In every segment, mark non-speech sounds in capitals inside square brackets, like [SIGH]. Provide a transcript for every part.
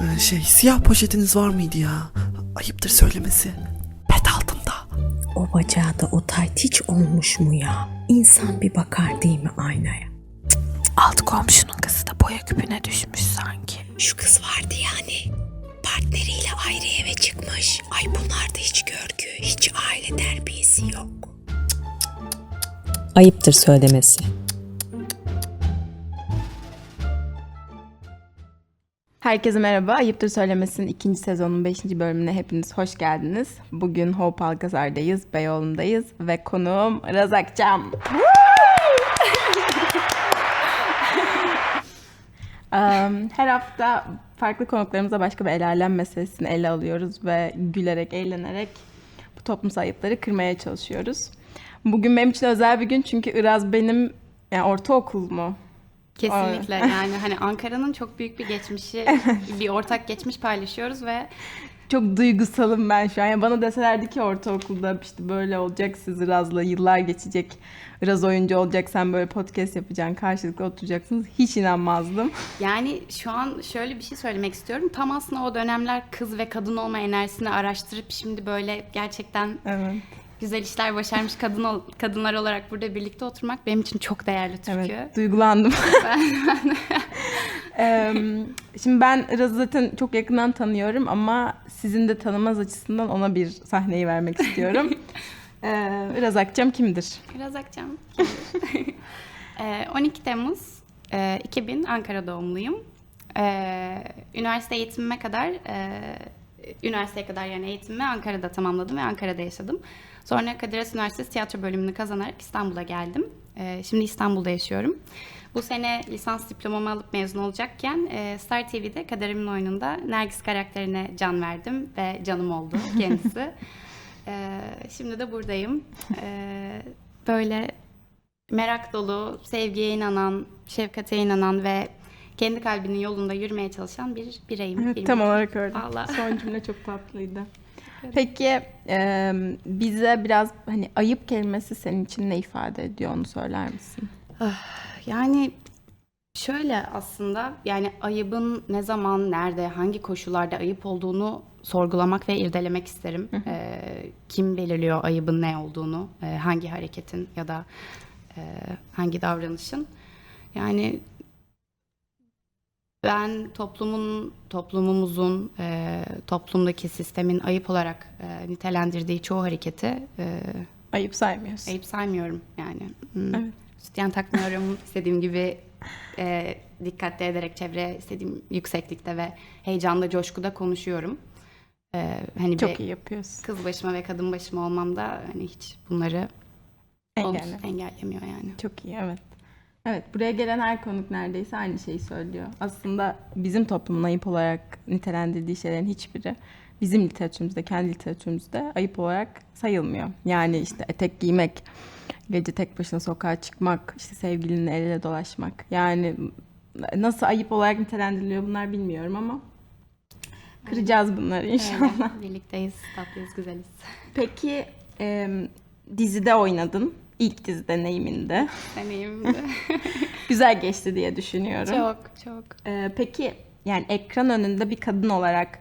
Ee, şey siyah poşetiniz var mıydı ya? Ayıptır söylemesi. Pet altında. O bacağı da o tayt hiç olmuş mu ya? İnsan bir bakar değil mi aynaya? Alt komşunun kızı da boya küpüne düşmüş sanki. Şu kız vardı yani. Partneriyle ayrı eve çıkmış. Ay bunlarda hiç görgü, hiç aile terbiyesi yok. Ayıptır söylemesi. Herkese merhaba. Ayıptır Söylemesi'nin ikinci sezonun beşinci bölümüne hepiniz hoş geldiniz. Bugün Hope Algazar'dayız, Beyoğlu'ndayız ve konuğum Razak Cam. Um, Her hafta farklı konuklarımıza başka bir el alem meselesini ele alıyoruz ve gülerek, eğlenerek bu toplumsal ayıpları kırmaya çalışıyoruz. Bugün benim için özel bir gün çünkü Iraz benim yani ortaokul mu? Kesinlikle yani hani Ankara'nın çok büyük bir geçmişi, [LAUGHS] bir ortak geçmiş paylaşıyoruz ve Çok duygusalım ben şu an. Yani bana deselerdi ki ortaokulda işte böyle olacak siz Iraz'la yıllar geçecek. Iraz oyuncu olacak sen böyle podcast yapacaksın karşılıklı oturacaksınız. Hiç inanmazdım. yani şu an şöyle bir şey söylemek istiyorum. Tam aslında o dönemler kız ve kadın olma enerjisini araştırıp şimdi böyle gerçekten Evet. Güzel işler başarmış kadın ol- kadınlar olarak burada birlikte oturmak benim için çok değerli çünkü. Evet, duygulandım. [LAUGHS] Em, Şimdi ben Iraz'ı zaten çok yakından tanıyorum ama sizin de tanımaz açısından ona bir sahneyi vermek istiyorum. [LAUGHS] Ee, Iraz Akçam kimdir? Biraz akşam. Ee, 12 Temmuz e, 2000 Ankara doğumluyum. Ee, Üniversite eğitimime kadar, e, üniversiteye kadar yani eğitimimi Ankara'da tamamladım ve Ankara'da yaşadım. Sonra Kadir Has Üniversitesi tiyatro bölümünü kazanarak İstanbul'a geldim. Ee, Şimdi İstanbul'da yaşıyorum. Bu sene lisans diplomamı alıp mezun olacakken e, Star TV'de Kaderimin oyununda Nergis karakterine can verdim ve canım oldu [LAUGHS] kendisi. Ee, Şimdi de buradayım. Ee, Böyle merak dolu, sevgiye inanan, şefkate inanan ve kendi kalbinin yolunda yürümeye çalışan bir bireyim. Evet, tam olarak öyle. Son cümle çok tatlıydı. Peki e, bize biraz hani ayıp kelimesi senin için ne ifade ediyor onu söyler misin? Yani şöyle aslında yani ayıbın ne zaman, nerede, hangi koşullarda ayıp olduğunu sorgulamak ve irdelemek isterim. Ee, kim belirliyor ayıbın ne olduğunu, e, hangi hareketin ya da e, hangi davranışın. Yani ben toplumun, toplumumuzun, e, toplumdaki sistemin ayıp olarak e, nitelendirdiği çoğu hareketi e, Ayıp saymıyorsun. Ayıp saymıyorum yani. Hmm. Evet. Sütyen takmıyorum. [LAUGHS] istediğim gibi e, dikkatli ederek çevre istediğim yükseklikte ve heyecanla, coşkuda konuşuyorum. E, hani Çok bir iyi yapıyorsun. kız başıma ve kadın başıma olmam da hani hiç bunları olumsuz Engelle. engellemiyor yani. Çok iyi evet. Evet buraya gelen her konuk neredeyse aynı şeyi söylüyor. Aslında bizim toplumun ayıp olarak nitelendirdiği şeylerin hiçbiri bizim literatürümüzde, kendi literatürümüzde ayıp olarak sayılmıyor. Yani işte etek giymek, gece tek başına sokağa çıkmak, işte sevgilinle el ele dolaşmak. Yani nasıl ayıp olarak nitelendiriliyor bunlar bilmiyorum ama kıracağız bunları inşallah. Öyle. Birlikteyiz, tatlıyız, güzeliz. Peki e, dizide oynadın. İlk dizi deneyiminde. Deneyimdi. [LAUGHS] Güzel geçti diye düşünüyorum. çok, çok. Ee, peki yani ekran önünde bir kadın olarak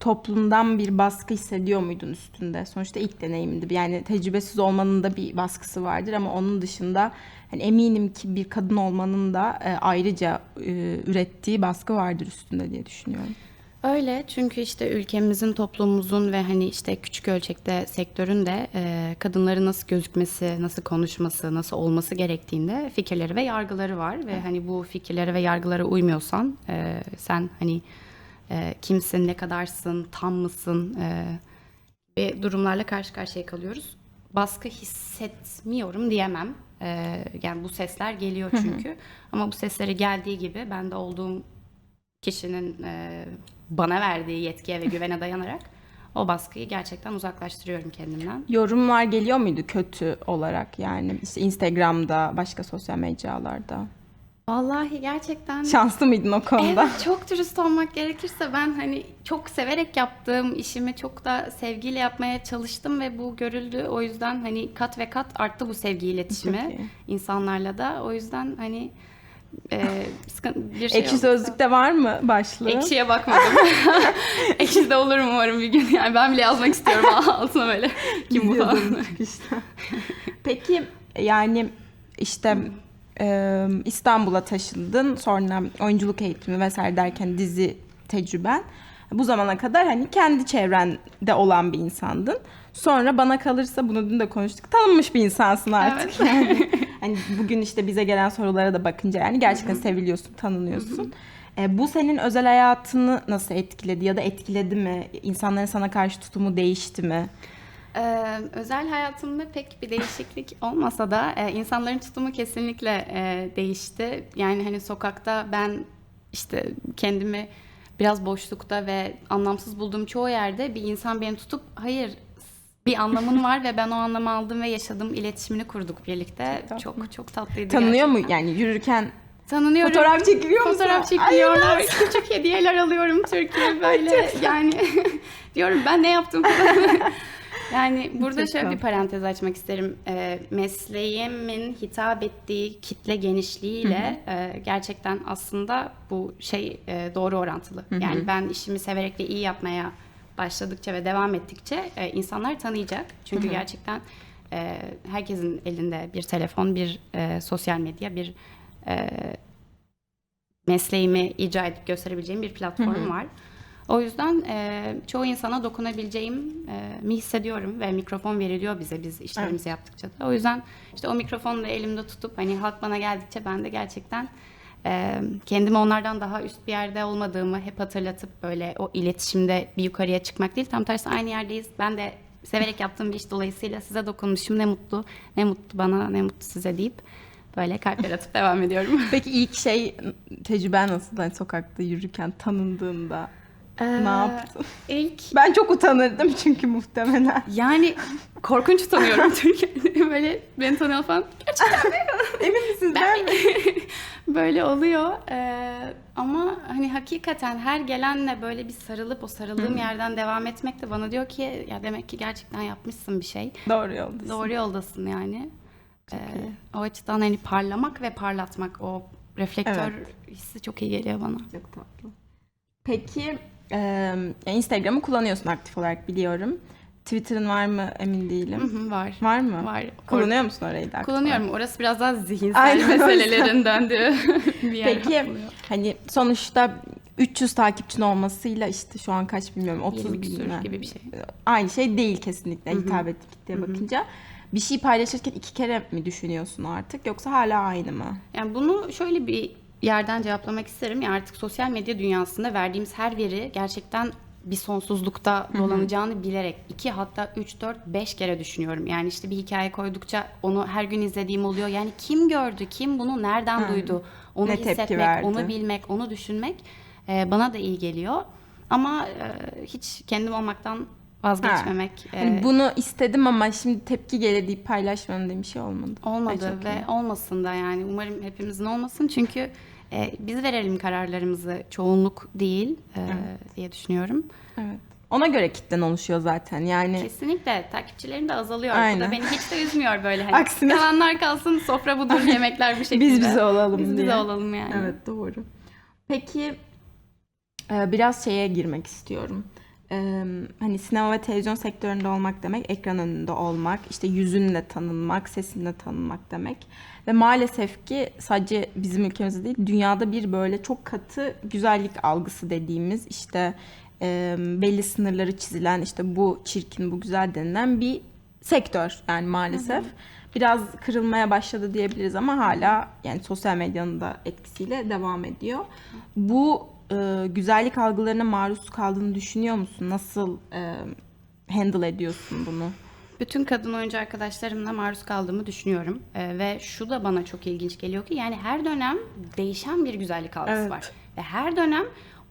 toplumdan bir baskı hissediyor muydun üstünde? Sonuçta ilk deneyimdi. Yani tecrübesiz olmanın da bir baskısı vardır ama onun dışında hani eminim ki bir kadın olmanın da e, ayrıca e, ürettiği baskı vardır üstünde diye düşünüyorum. Öyle çünkü işte ülkemizin, toplumumuzun ve hani işte küçük ölçekte sektörün de e, kadınların nasıl gözükmesi, nasıl konuşması, nasıl olması gerektiğinde fikirleri ve yargıları var ve hani bu fikirlere ve yargılara uymuyorsan e, sen hani e, kimsin, ne kadarsın, tam mısın e, ve durumlarla karşı karşıya kalıyoruz. Baskı hissetmiyorum diyemem. E, yani bu sesler geliyor çünkü ama bu sesleri geldiği gibi ben de olduğum kişinin e, bana verdiği yetkiye ve güvene dayanarak o baskıyı gerçekten uzaklaştırıyorum kendimden. Yorumlar geliyor muydu kötü olarak yani işte Instagram'da, başka sosyal mecralarda? Vallahi gerçekten Şanslı mıydın o konuda? Evet çok dürüst olmak gerekirse ben hani çok severek yaptığım işimi çok da sevgiyle yapmaya çalıştım ve bu görüldü. O yüzden hani kat ve kat arttı bu sevgi iletişimi insanlarla da. O yüzden hani e, bir şey Ekşi Sözlük'te var mı başlığı? Ekşiye bakmadım. [LAUGHS] Ekşi'de olurum umarım bir gün. Yani ben bile yazmak istiyorum [LAUGHS] altına böyle. Kim bu. İşte. Peki yani işte e, İstanbul'a taşındın sonra oyunculuk eğitimi vesaire derken dizi tecrüben bu zamana kadar hani kendi çevrende olan bir insandın. Sonra bana kalırsa bunu dün de konuştuk. Tanınmış bir insansın artık. Yani [LAUGHS] hani bugün işte bize gelen sorulara da bakınca yani gerçekten seviliyorsun, tanınıyorsun. E, bu senin özel hayatını nasıl etkiledi ya da etkiledi mi? İnsanların sana karşı tutumu değişti mi? Ee, özel hayatımda pek bir değişiklik olmasa da e, insanların tutumu kesinlikle e, değişti. Yani hani sokakta ben işte kendimi biraz boşlukta ve anlamsız bulduğum çoğu yerde bir insan beni tutup hayır bir anlamın var ve ben o anlamı aldım ve yaşadım iletişimini kurduk birlikte. Çok çok, tatlıydı Tanınıyor mu gerçekten. yani yürürken Tanınıyorum. Fotoğraf çekiliyor musun? Fotoğraf çekiliyorlar. Küçük hediyeler alıyorum Türkiye [LAUGHS] böyle. yani [LAUGHS] diyorum ben ne yaptım falan. [LAUGHS] Yani burada Çok şöyle bir parantez açmak isterim. Ee, mesleğimin hitap ettiği kitle genişliğiyle e, gerçekten aslında bu şey e, doğru orantılı. Yani ben işimi severek ve iyi yapmaya başladıkça ve devam ettikçe e, insanlar tanıyacak. Çünkü gerçekten e, herkesin elinde bir telefon, bir e, sosyal medya, bir e, mesleğimi icra edip gösterebileceğim bir platform var. O yüzden e, çoğu insana dokunabileceğim e, mi hissediyorum ve mikrofon veriliyor bize biz işlerimizi yaptıkça da. O yüzden işte o mikrofonu da elimde tutup hani halk bana geldikçe ben de gerçekten kendimi onlardan daha üst bir yerde olmadığımı hep hatırlatıp böyle o iletişimde bir yukarıya çıkmak değil tam tersi aynı yerdeyiz. Ben de severek yaptığım bir iş dolayısıyla size dokunmuşum ne mutlu ne mutlu bana ne mutlu size deyip böyle kalpler atıp devam ediyorum. [LAUGHS] Peki ilk şey tecrüben nasıl? Hani sokakta yürürken tanındığında Ee, ne yaptın? İlk [LAUGHS] Ben çok utanırdım çünkü muhtemelen. Yani korkunç utanıyorum [LAUGHS] Türkiye'de. Böyle beni tanıyor falan. [LAUGHS] Emin misiniz ben mi? Böyle oluyor. Ee, ama hani hakikaten her gelenle böyle bir sarılıp o sarıldığım yerden devam etmek de bana diyor ki ya demek ki gerçekten yapmışsın bir şey. Doğru yoldasın. Doğru yoldasın yani. Ee, o açıdan hani parlamak ve parlatmak o reflektör hissi çok iyi geliyor bana. Çok tatlı. Peki e, Instagram'ı kullanıyorsun aktif olarak biliyorum. Twitter'ın var mı emin değilim. Hı hı, var. Var mı? Var. Kullanıyor musun orayı da Kullanıyorum. olarak? Orası biraz daha zihinsel Aynen, meselelerin döndüğü [LAUGHS] bir yer. Peki oluyor. hani sonuçta 300 takipçin olmasıyla işte şu an kaç bilmiyorum 30 20 bin küsür gibi bir şey. Aynı şey değil kesinlikle hitap ettiği kitleye bakınca. Bir şey paylaşırken iki kere mi düşünüyorsun artık yoksa hala aynı mı? Yani bunu şöyle bir yerden cevaplamak isterim. Ya artık sosyal medya dünyasında verdiğimiz her veri gerçekten bir sonsuzlukta dolanacağını bilerek iki hatta 3 4 5 kere düşünüyorum. Yani işte bir hikaye koydukça onu her gün izlediğim oluyor. Yani kim gördü, kim bunu nereden duydu? Onu Ne tepki hissetmek, onu bilmek, onu düşünmek e, bana da iyi geliyor. Ama e, hiç kendim olmaktan vazgeçmemek e, Hani bunu istedim ama şimdi tepki gelir deyip paylaşmanın diye bir şey olmadı. Olmadı ve iyi. olmasın da yani umarım hepimizin olmasın çünkü e, biz verelim kararlarımızı çoğunluk değil e, diye düşünüyorum. Evet. Ona göre kitlen oluşuyor zaten yani. Kesinlikle takipçilerim de azalıyor. Bu Aynen. da beni hiç de üzmüyor böyle hani. Aksine. Kalanlar kalsın sofra budur yemekler bu şekilde. Biz bize olalım Biz diye. bize olalım yani. Evet doğru. Peki e, biraz şeye girmek istiyorum. E, Hani sinema ve televizyon sektöründe olmak demek ekran önünde olmak, işte yüzünle tanınmak, sesinle tanınmak demek. Ve maalesef ki sadece bizim ülkemizde değil, dünyada bir böyle çok katı güzellik algısı dediğimiz işte e, belli sınırları çizilen işte bu çirkin, bu güzel denilen bir sektör yani maalesef. Biraz kırılmaya başladı diyebiliriz ama hala yani sosyal medyanın da etkisiyle devam ediyor. Bu e, güzellik algılarına maruz kaldığını düşünüyor musun? Nasıl e, handle ediyorsun bunu? Bütün kadın oyuncu arkadaşlarımla maruz kaldığımı düşünüyorum. Ee, ve şu da bana çok ilginç geliyor ki yani her dönem değişen bir güzellik algısı Evet. var. Ve her dönem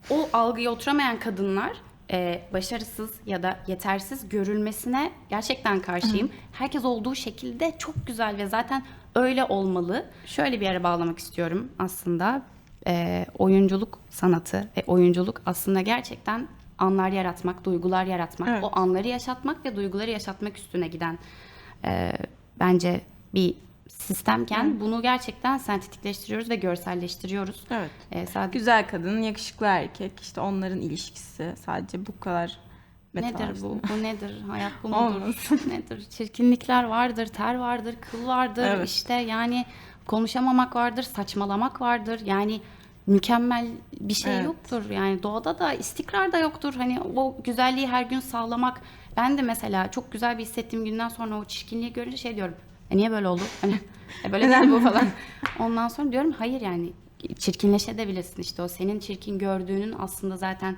o algıya oturamayan kadınlar e, başarısız ya da yetersiz görülmesine gerçekten karşıyım. Herkes olduğu şekilde çok güzel ve zaten öyle olmalı. Şöyle bir yere bağlamak istiyorum aslında. Ee, oyunculuk sanatı ve oyunculuk aslında gerçekten anlar yaratmak, duygular yaratmak, Evet. o anları yaşatmak ve duyguları yaşatmak üstüne giden e, bence bir sistemken bunu gerçekten sentetikleştiriyoruz ve görselleştiriyoruz. Evet. Ee, sadece Güzel kadın, yakışıklı erkek, işte onların ilişkisi sadece bu kadar nedir metaverse. bu? Bu nedir? Hayat bu [LAUGHS] mudur? Nedir? Çirkinlikler vardır, ter vardır, kıl vardır. Evet. işte yani konuşamamak vardır, saçmalamak vardır. Yani mükemmel bir şey Evet. yoktur. Yani doğada da istikrar da yoktur. Hani o güzelliği her gün sağlamak. Ben de mesela çok güzel bir hissettiğim günden sonra o çirkinliği görünce şey diyorum. E niye böyle oldu? Hani e böyle değil bu falan. [LAUGHS] Ondan sonra diyorum hayır yani çirkinleşebilirsin işte o senin çirkin gördüğünün aslında zaten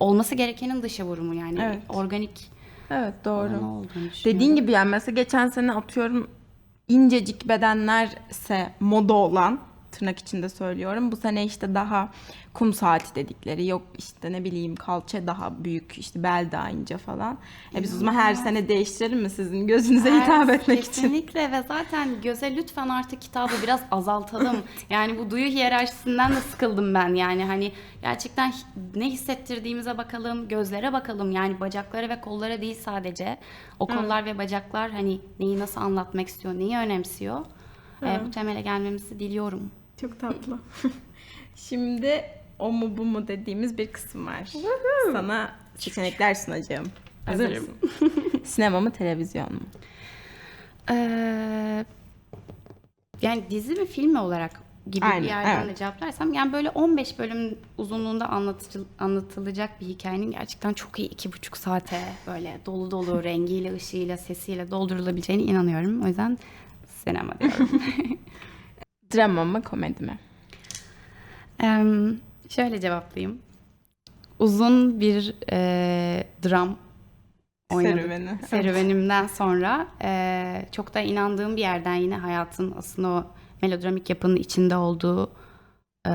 olması gerekenin dışa vurumu yani Evet. organik Evet doğru. Dediğin gibi yani mesela geçen sene atıyorum incecik bedenlerse moda olan tırnak içinde söylüyorum. Bu sene işte daha kum saati dedikleri yok işte ne bileyim kalça daha büyük işte bel daha ince falan. E biz o zaman her sene değiştirelim mi sizin gözünüze hitap Evet, etmek için? Kesinlikle ve zaten göze lütfen artık kitabı biraz [LAUGHS] azaltalım. yani bu duyu hiyerarşisinden de sıkıldım ben. Yani hani gerçekten ne hissettirdiğimize bakalım, gözlere bakalım. Yani bacaklara ve kollara değil sadece. O kollar ve bacaklar hani neyi nasıl anlatmak istiyor, neyi önemsiyor. Ee, bu temele gelmemizi diliyorum. Çok tatlı. [LAUGHS] Şimdi o mu bu mu dediğimiz bir kısım var. Sana seçenekler sunacağım. Hazır Hazırım. mısın? [LAUGHS] Sinema mı televizyon mu? Ee, yani dizi mi film mi olarak gibi Aynen, bir yerden evet. de cevaplarsam yani böyle 15 bölüm uzunluğunda anlatılacak bir hikayenin gerçekten çok iyi iki buçuk saate böyle dolu dolu [LAUGHS] rengiyle, ışığıyla, sesiyle doldurulabileceğine inanıyorum. O yüzden sinema diyorum. Drama mı komedi mi? Em, şöyle cevaplayayım. Uzun bir e, dram oynadık. Serüveni. Serüvenimden sonra e, çok da inandığım bir yerden yine hayatın aslında o melodramik yapının içinde olduğu e,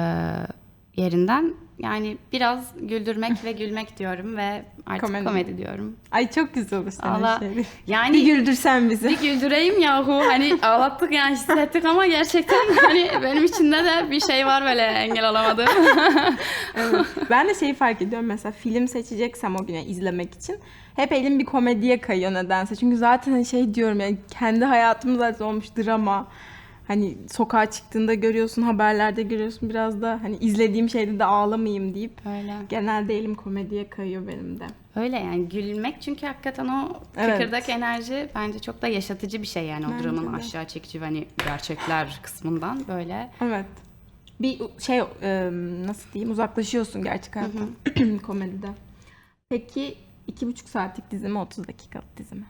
yerinden yani biraz güldürmek ve gülmek diyorum ve artık Komedi. komedi, diyorum. Ay çok güzel olur senin Allah şey. yani Bir güldürsen bizi. bir güldüreyim yahu hani ağlattık yani hissettik ama gerçekten hani benim içinde de bir şey var böyle engel olamadığım. [LAUGHS] ben de şeyi fark ediyorum mesela film seçeceksem o güne izlemek için hep elim bir komediye kayıyor nedense. Çünkü zaten hani şey diyorum yani kendi hayatım zaten olmuş drama. Hani sokağa çıktığında görüyorsun, haberlerde görüyorsun biraz da hani izlediğim şeyde de ağlamayayım deyip Öyle. genelde elim komediye kayıyor benim de. Öyle yani gülmek çünkü hakikaten o Evet. kıkırdak enerji bence çok da yaşatıcı bir şey yani o Bence dramanın de. aşağı çekici hani gerçekler kısmından böyle. Evet. Bir şey nasıl diyeyim uzaklaşıyorsun gerçek hayattan [CLEARS THROAT] komedide. Peki iki buçuk saatlik dizi mi 30 dakikalık dizi mi?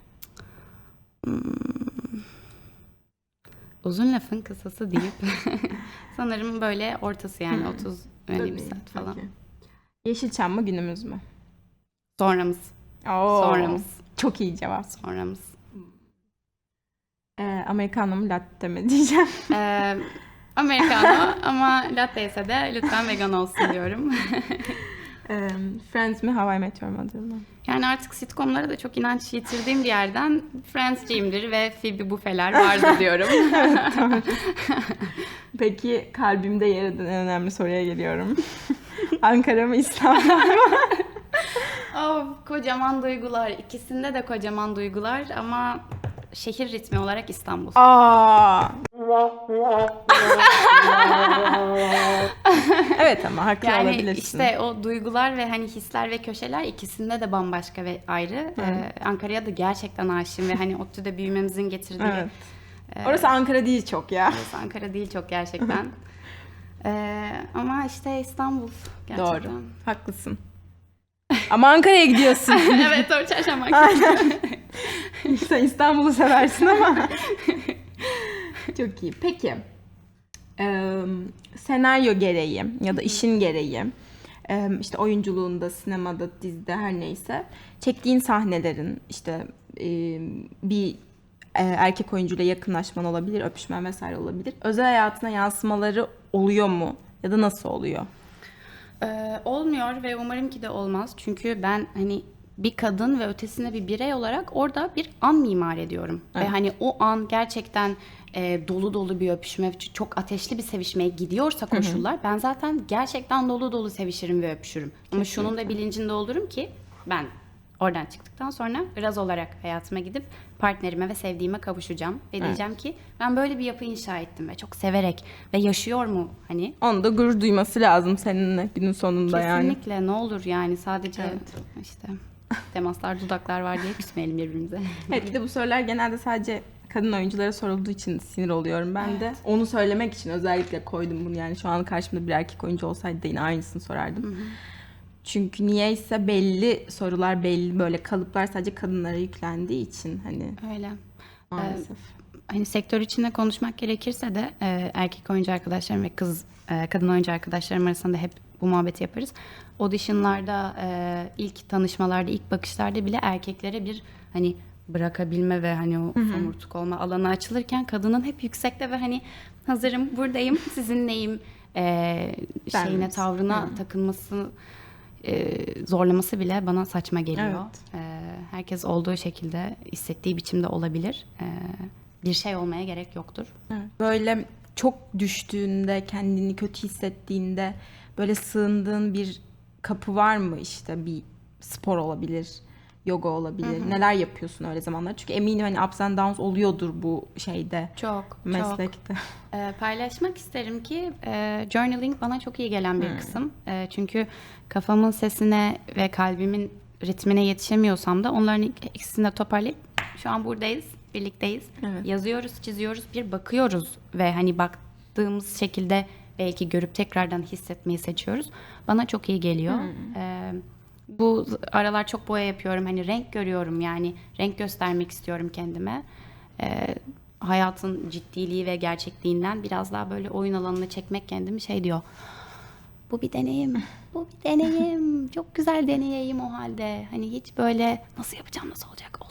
Uzun lafın kısası deyip [LAUGHS] sanırım böyle ortası yani 30 50 bir Tabii, saat falan. peki. Yeşilçam mı günümüz mü? Sonramız. Oo, Sonramız. Çok iyi cevap. Sonramız. Ee, Americano mu latte mi diyeceğim. [LAUGHS] Ee, Americano ama latte ise de lütfen vegan olsun diyorum. [LAUGHS] Friends mi How I Met Your Mother mı? Yani artık sitcomlara da çok inanç yitirdiğim bir yerden Friends'ciyimdir ve Phoebe Buffe'ler vardır [LAUGHS] diyorum. Peki kalbimde yer eden en önemli soruya geliyorum. [LAUGHS] Ankara mı İstanbul mu? Oh, kocaman duygular. İkisinde de kocaman duygular ama şehir ritmi olarak İstanbul. Aa. [LAUGHS] evet ama haklı Yani olabilirsin. işte o duygular ve hani hisler ve köşeler ikisinde de bambaşka ve ayrı. Ee, Ankara'ya da gerçekten aşığım ve hani ODTÜ'de büyümemizin getirdiği. Evet. Orası Ankara değil çok ya. Burası Ankara değil çok gerçekten. [LAUGHS] Ee, ama işte İstanbul gerçekten. Doğru. Haklısın. Ama Ankara'ya gidiyorsun. [LAUGHS] evet doğru çarşamba. Sen İstanbul'u seversin ama. [LAUGHS] Çok iyi. Peki. Ee, senaryo gereği ya da işin gereği e, işte oyunculuğunda, sinemada, dizide her neyse çektiğin sahnelerin işte e, bir e, erkek oyuncuyla yakınlaşman olabilir, öpüşmen vesaire olabilir. Özel hayatına yansımaları oluyor mu? Ya da nasıl oluyor? Ee, olmuyor ve umarım ki de olmaz. Çünkü ben hani bir kadın ve ötesine bir birey olarak orada bir an mimar ediyorum. Ve hani o an gerçekten e, dolu dolu bir öpüşme, çok ateşli bir sevişmeye gidiyorsa koşullar ben zaten gerçekten dolu dolu sevişirim ve öpüşürüm. Ama şunun da bilincinde olurum ki ben Oradan çıktıktan sonra Iraz olarak hayatıma gidip partnerime ve sevdiğime kavuşacağım. Ve diyeceğim ki ben böyle bir yapı inşa ettim ve çok severek ve yaşıyor mu hani? Onu da gurur duyması lazım seninle günün sonunda yani. Kesinlikle ne olur yani sadece işte [LAUGHS] temaslar dudaklar var diye küsmeyelim birbirimize. [LAUGHS] Evet bir de bu sorular genelde sadece kadın oyunculara sorulduğu için sinir oluyorum ben de. Onu söylemek için özellikle koydum bunu yani şu an karşımda bir erkek oyuncu olsaydı da yine aynısını sorardım. Çünkü niyeyse belli sorular belli böyle kalıplar sadece kadınlara yüklendiği için hani Öyle. maalesef. hani sektör içinde konuşmak gerekirse de e, erkek oyuncu arkadaşlarım ve kız e, kadın oyuncu arkadaşlarım arasında hep bu muhabbeti yaparız. Auditionlarda, e, ilk tanışmalarda, ilk bakışlarda bile erkeklere bir hani bırakabilme ve hani o somurtuk olma alanı açılırken kadının hep yüksekte ve hani hazırım, buradayım, sizinleyim e, şeyine, tavrına takılması e, zorlaması bile bana saçma geliyor. Evet. E, herkes olduğu şekilde hissettiği biçimde olabilir. E, bir şey olmaya gerek yoktur. Böyle çok düştüğünde, kendini kötü hissettiğinde böyle sığındığın bir kapı var mı işte bir spor olabilir, yoga olabilir. Neler yapıyorsun öyle zamanlar? Çünkü eminim hani ups and downs oluyordur bu şeyde, Çok, çok. meslekte. [LAUGHS] E, paylaşmak isterim ki e, journaling bana çok iyi gelen bir kısım. E, çünkü kafamın sesine ve kalbimin ritmine yetişemiyorsam da onların ikisini de toparlayıp şu an buradayız, birlikteyiz. Evet. Yazıyoruz, çiziyoruz, bir bakıyoruz ve hani baktığımız şekilde belki görüp tekrardan hissetmeyi seçiyoruz. Bana çok iyi geliyor. E, bu aralar çok boya yapıyorum. Hani renk görüyorum yani renk göstermek istiyorum kendime. Ee, hayatın ciddiliği ve gerçekliğinden biraz daha böyle oyun alanına çekmek kendimi şey diyor. Bu bir deneyim. Bu bir deneyim. [LAUGHS] Çok güzel deneyeyim o halde. Hani hiç böyle nasıl yapacağım, nasıl olacak, oldu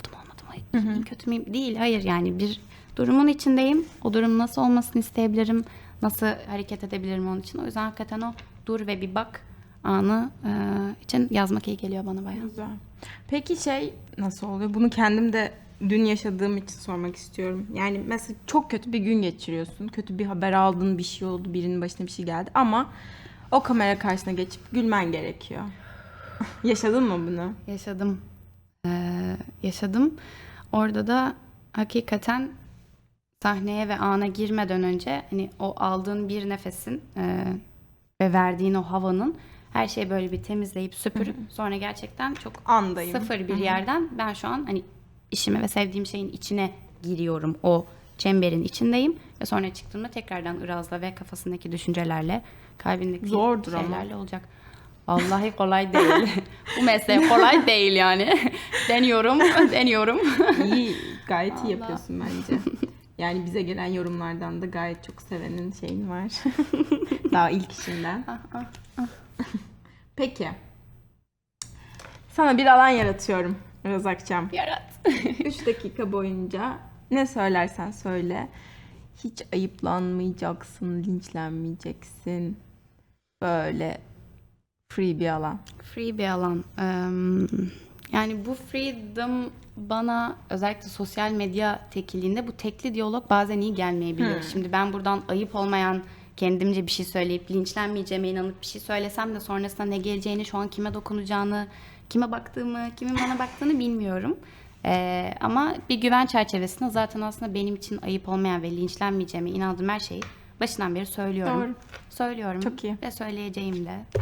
iyi miyim, kötü müyüm? Değil, hayır yani bir durumun içindeyim. O durum nasıl olmasını isteyebilirim, nasıl hareket edebilirim onun için. O yüzden hakikaten o dur ve bir bak anı e, için yazmak iyi geliyor bana bayağı. Güzel. Peki şey nasıl oluyor? Bunu kendim de dün yaşadığım için sormak istiyorum. Yani mesela çok kötü bir gün geçiriyorsun. Kötü bir haber aldın, bir şey oldu, birinin başına bir şey geldi ama o kamera karşısına geçip gülmen gerekiyor. [LAUGHS] Yaşadın mı bunu? Yaşadım. Ee, yaşadım. Orada da hakikaten sahneye ve ana girmeden önce hani o aldığın bir nefesin e, ve verdiğin o havanın her şeyi böyle bir temizleyip süpürüp sonra gerçekten çok Andayım. sıfır bir yerden ben şu an hani işime ve sevdiğim şeyin içine giriyorum. O çemberin içindeyim ve sonra çıktığımda tekrardan Iraz'la ve kafasındaki düşüncelerle kalbindeki Zordur ama. şeylerle olacak. Vallahi kolay değil. [LAUGHS] Bu mesleğe kolay değil yani. deniyorum, [LAUGHS] deniyorum. İyi, gayet iyi yapıyorsun bence. Yani bize gelen yorumlardan da gayet çok sevenin şeyin var. [LAUGHS] Daha ilk işinden. Peki. Sana bir alan yaratıyorum Özak Akçam. Yarat. 3 dakika boyunca ne söylersen söyle. Hiç ayıplanmayacaksın, linçlenmeyeceksin. Böyle free bir alan. Free bir alan. Yani bu freedom bana özellikle sosyal medya tekiliğinde bu tekli diyalog bazen iyi gelmeyebiliyor. Şimdi ben buradan ayıp olmayan kendimce bir şey söyleyip linçlenmeyeceğime inanıp bir şey söylesem de sonrasında ne geleceğini, şu an kime dokunacağını, kime baktığımı, kimin bana baktığını bilmiyorum. Eee, ama bir güven çerçevesinde zaten aslında benim için ayıp olmayan ve linçlenmeyeceğime inandığım her şeyi başından beri söylüyorum. Doğru. Söylüyorum. Çok iyi. Ve söyleyeceğim de.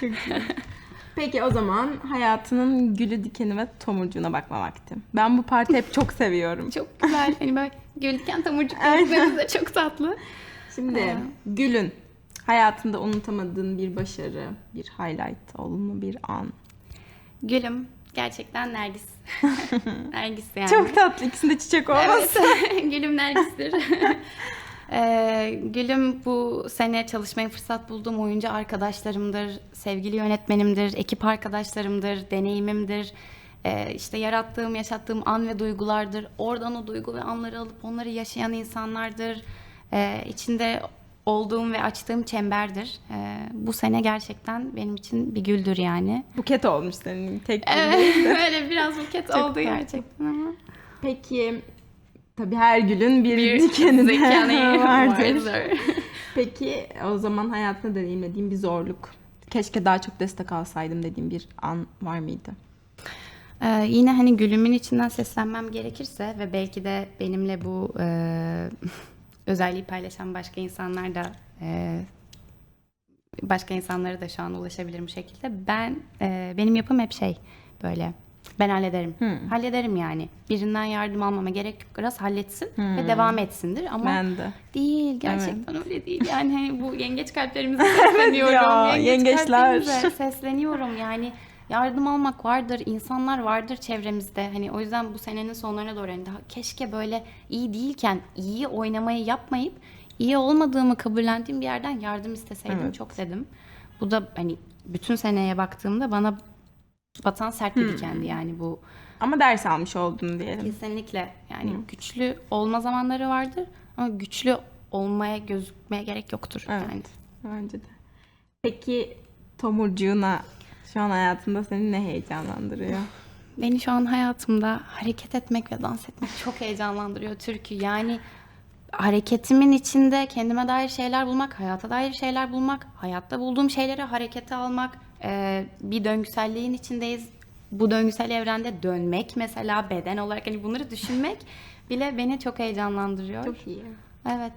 [LAUGHS] Peki o zaman hayatının gülü dikeni ve tomurcuğuna bakma vakti. Ben bu parti hep çok seviyorum. Çok güzel. Hani böyle gülken tomurcuk gözleriniz de çok tatlı. Şimdi gülün hayatında unutamadığın bir başarı, bir highlight, olumlu bir an. Gülüm gerçekten Nergis. [LAUGHS] Nergis yani. Çok tatlı ikisinde çiçek olmaz. Evet. [LAUGHS] Gülüm Nergis'tir. Ee, Gülüm bu sene çalışmaya fırsat bulduğum oyuncu arkadaşlarımdır, sevgili yönetmenimdir, ekip arkadaşlarımdır, deneyimimdir. Ee, işte yarattığım, yaşattığım an ve duygulardır. Oradan o duygu ve anları alıp onları yaşayan insanlardır. Ee, içinde olduğum ve açtığım çemberdir. Ee, bu sene gerçekten benim için bir güldür yani. Buket olmuş senin tek. Evet, [LAUGHS] böyle biraz buket oldu gerçekten ama. Peki tabii her gülün bir, Bir [LAUGHS] dikeni de [LAUGHS] vardır. vardır. Peki o zaman hayatında deneyimlediğin bir zorluk. keşke daha çok destek alsaydım dediğim bir an var mıydı? Ee, yine hani gülümün içinden seslenmem gerekirse ve belki de benimle bu e, [LAUGHS] özelliği paylaşan başka insanlar da e, başka insanlara da şu an ulaşabilir bu şekilde. Ben e, benim yapım hep şey böyle ben hallederim. Hallederim yani. Birinden yardım almama gerek yok. Biraz halletsin ve devam etsindir ama Ben de. Değil gerçekten öyle değil. Yani hani bu yengeç kalplerimize [LAUGHS] sesleniyorum. ya, yengeç yengeçler. sesleniyorum. Yani yardım almak vardır, insanlar vardır çevremizde. Hani o yüzden bu senenin sonlarına doğru hani daha keşke böyle iyi değilken iyi oynamayı yapmayıp iyi olmadığımı kabullendiğim bir yerden yardım isteseydim Evet. çok dedim. Bu da hani bütün seneye baktığımda bana batan sert bir dikendi yani bu Ama ders almış oldun diyelim. Kesinlikle. Yani güçlü olma zamanları vardır ama güçlü olmaya gözükmeye gerek yoktur Evet. yani. Bence de. Peki tomurcuğuna şu an hayatında seni ne heyecanlandırıyor? [SIGHS] Beni şu an hayatımda hareket etmek ve dans etmek çok heyecanlandırıyor türkü. Yani hareketimin içinde kendime dair şeyler bulmak, hayata dair şeyler bulmak, hayatta bulduğum şeyleri harekete almak, e, bir döngüselliğin içindeyiz. Bu döngüsel evrende dönmek mesela beden olarak hani bunları düşünmek [LAUGHS] bile beni çok heyecanlandırıyor. Çok iyi. Evet.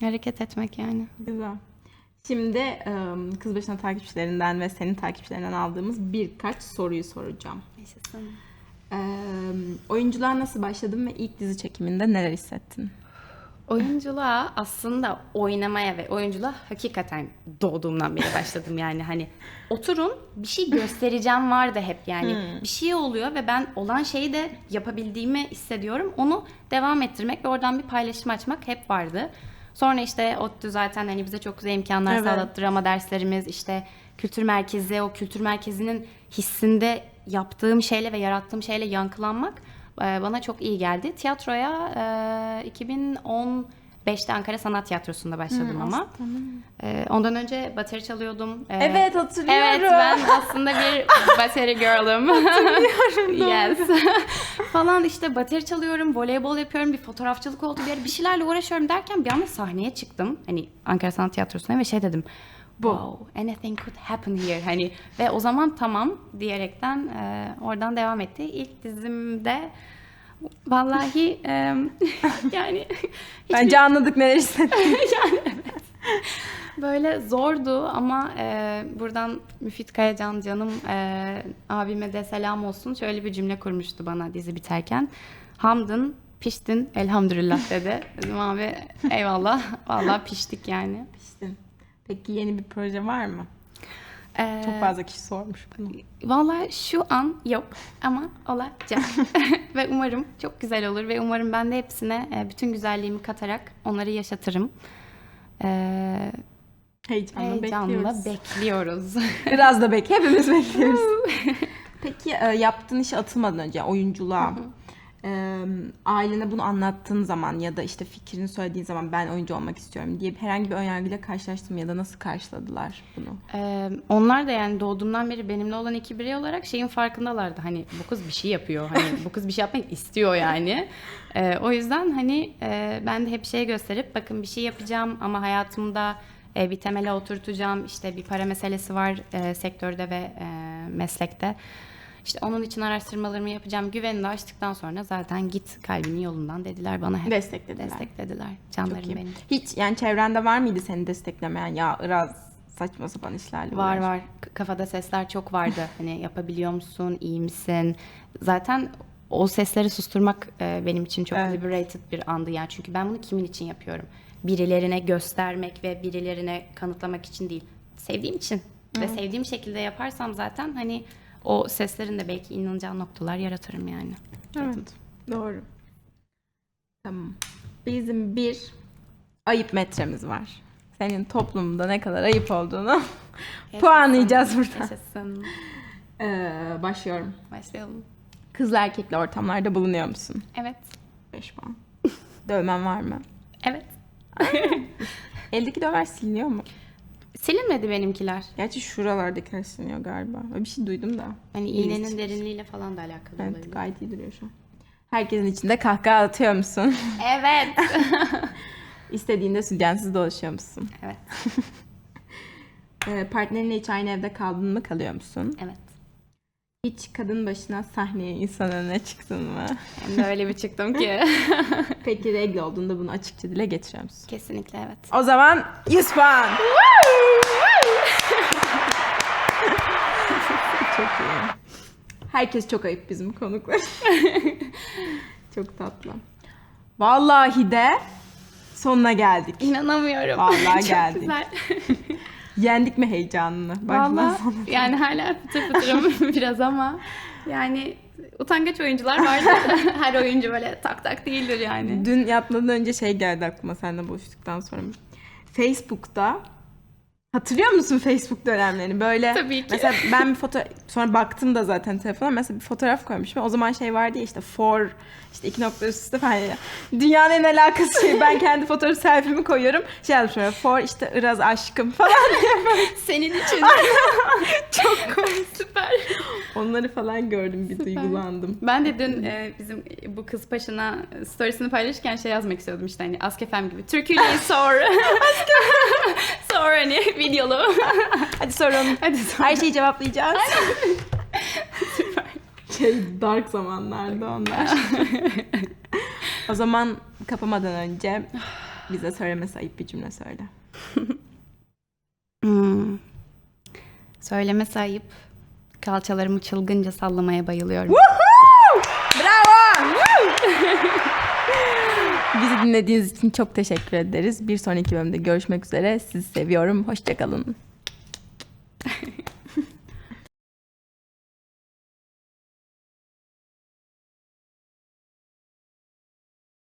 Hareket etmek yani. Güzel. Şimdi kız başına takipçilerinden ve senin takipçilerinden aldığımız birkaç soruyu soracağım. Yaşasın. Eee oyunculuğa nasıl başladın ve ilk dizi çekiminde neler hissettin? Oyunculuğa aslında oynamaya ve oyunculuğa hakikaten doğduğumdan beri başladım yani. Hani oturun bir şey göstereceğim vardı hep yani. Bir şey oluyor ve ben olan şeyi de yapabildiğimi hissediyorum. Onu devam ettirmek ve oradan bir paylaşım açmak hep vardı. Sonra işte ODTÜ zaten hani bize çok güzel imkanlar Evet. sağladı. Drama derslerimiz işte kültür merkezi o kültür merkezinin hissinde yaptığım şeyle ve yarattığım şeyle yankılanmak bana çok iyi geldi. Tiyatroya e, 2015'te Ankara Sanat Tiyatrosu'nda başladım ama. E, ondan önce bateri çalıyordum. E, Evet, hatırlıyorum. Evet ben aslında bir [LAUGHS] bateri girl'ım. yes. [LAUGHS] Falan işte bateri çalıyorum, voleybol yapıyorum, bir fotoğrafçılık oldu bir yer, bir şeylerle uğraşıyorum derken bir anda sahneye çıktım. Hani Ankara Sanat Tiyatrosu'na ve şey dedim. Wow, anything could happen here. Hani ve o zaman tamam diyerekten e, oradan devam etti. İlk dizimde vallahi e, [LAUGHS] yani [LAUGHS] hiçbir- Bence anladık neler hissettin. [LAUGHS] Böyle zordu ama e, buradan Müfit Kayacan canım e, abime de selam olsun. Şöyle bir cümle kurmuştu bana dizi biterken. Hamdın, piştin, elhamdülillah dedi. Dedim abi eyvallah. Vallahi piştik yani. İşte. Peki yeni bir proje var mı? E, Çok fazla kişi sormuş bunu. Vallahi şu an yok ama olacak. [LAUGHS] ve umarım çok güzel olur ve umarım ben de hepsine e, bütün güzelliğimi katarak onları yaşatırım. E, Heyecanla, heyecanla bekliyoruz. bekliyoruz. [LAUGHS] Biraz da bek, hepimiz bekliyoruz. Peki e, yaptığın işe atılmadan önce oyunculuğa e, ailene bunu anlattığın zaman ya da işte fikrini söylediğin zaman ben oyuncu olmak istiyorum diye herhangi bir önyargıyla karşılaştın mı ya da nasıl karşıladılar bunu? Ee, onlar da yani doğduğumdan beri benimle olan iki birey olarak şeyin farkındalardı. Hani bu kız bir şey yapıyor. Hani bu kız bir şey yapmak istiyor yani. [LAUGHS] Ee, o yüzden hani e, ben de hep şey gösterip bakın bir şey yapacağım ama hayatımda e, bir temele oturtacağım. İşte bir para meselesi var e, sektörde ve e, meslekte. İşte onun için araştırmalarımı yapacağım. Güvenini açtıktan sonra zaten git kalbinin yolundan dediler bana hep. Desteklediler. Desteklediler. Çok Canlarım iyi. benim. Hiç yani çevrende var mıydı seni desteklemeyen ya Iraz saçma sapan işlerle Var uğraş. var. Kafada sesler çok vardı. [LAUGHS] Hani yapabiliyor musun? iyi misin? Zaten o sesleri susturmak e, benim için çok Evet. liberated bir andı yani. Çünkü ben bunu kimin için yapıyorum? Birilerine göstermek ve birilerine kanıtlamak için değil. Sevdiğim için. Ve sevdiğim şekilde yaparsam zaten hani o seslerin de belki inanacağı noktalar yaratırım yani. Evet. Doğru. Tamam. Bizim bir ayıp metremiz var. Senin toplumda ne kadar ayıp olduğunu [LAUGHS] puanlayacağız burada. Yaşasın. Ee, başlıyorum. Başlayalım. Kızla erkekli ortamlarda bulunuyor musun? Evet. 5 puan. Dövmen var mı? Evet. [LAUGHS] Eldeki dövmen siliniyor mu? Silinmedi benimkiler. Gerçi şuralardakiler siliniyor galiba. Öyle bir şey duydum da. Hani iğnenin derinliğiyle falan da alakalı Evet olabilir. gayet iyi duruyor şu an. Herkesin içinde kahkaha atıyor musun? [LAUGHS] Evet. [LAUGHS] İstediğinde sütyensiz dolaşıyor musun? evet. [LAUGHS] Ee, partnerinle hiç aynı evde kaldın mı kalıyor musun? Evet. Hiç kadın başına sahneye insan önüne çıktın mı? Hem de öyle bir çıktım ki. Peki regl olduğunda bunu açıkça dile getiriyor musun? Kesinlikle evet. O zaman 100 puan. Herkes çok ayıp bizim konuklar. [LAUGHS] çok tatlı. Vallahi de sonuna geldik. İnanamıyorum. Vallahi [LAUGHS] Çok geldik. güzel. [LAUGHS] Yendik mi heyecanını? Baştan Vallahi yani hala pıtır pıtırım biraz ama yani utangaç oyuncular vardı. Her oyuncu böyle tak tak değildir yani. Dün yatmadan önce şey geldi aklıma seninle buluştuktan sonra. Facebook'ta Hatırlıyor musun Facebook dönemlerini? Böyle Tabii ki. mesela ben bir foto sonra baktım da zaten telefona mesela bir fotoğraf koymuşum. O zaman şey vardı ya işte for işte iki nokta üst üste falan. ya. Dünyanın en alakası şey. Ben kendi fotoğraf selfie'mi koyuyorum. Şey yazmışım böyle for işte ıraz aşkım falan. [LAUGHS] Senin için. [LAUGHS] Çok komik. Süper. Onları falan gördüm bir duygulandım. Ben de dün e, bizim bu kız paşına storiesini paylaşırken şey yazmak istiyordum işte hani Askefem gibi. Türküleyi sor. [LAUGHS] sor hani videolu. [LAUGHS] Hadi sorun. Hadi sor. Her şeyi cevaplayacağız. [LAUGHS] Şey dark zamanlarda onlar. [LAUGHS] o zaman kapamadan önce bize söylemesi ayıp bir cümle söyle. Hmm. Söyleme ayıp. Kalçalarımı çılgınca sallamaya bayılıyorum. Bravo! Bizi dinlediğiniz için çok teşekkür ederiz. Bir sonraki bölümde görüşmek üzere. Sizi seviyorum. Hoşçakalın.